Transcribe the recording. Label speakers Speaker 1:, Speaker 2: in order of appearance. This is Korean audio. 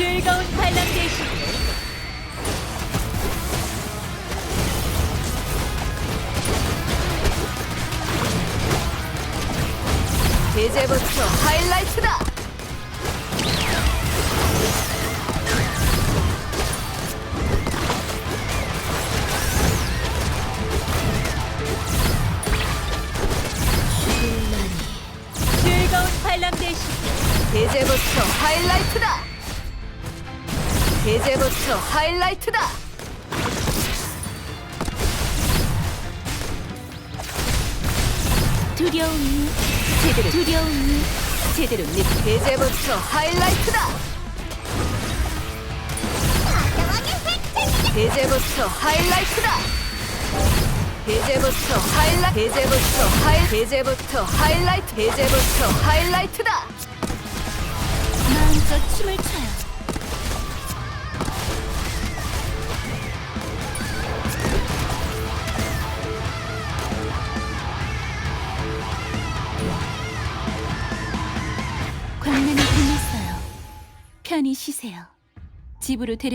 Speaker 1: 즐거운 관람 되시길.
Speaker 2: 이제부터 하이라이트다.
Speaker 1: 즐거운 관람 되시길.
Speaker 2: 이제부터 하이라이트다. 이제부터 하이라이트다.
Speaker 1: 두려움이 제대로 두려움이 제대로 느
Speaker 2: 이제부터 하이라이트다. 이제부터 하이라이트다. 이제부터 하이라 이제부터 하이 이제부터 하이라이트 이제부터 하이라이트다.
Speaker 1: 마음껏 춤을 춰요. 광란이 끝났어요. 편히 쉬세요. 집으로 데려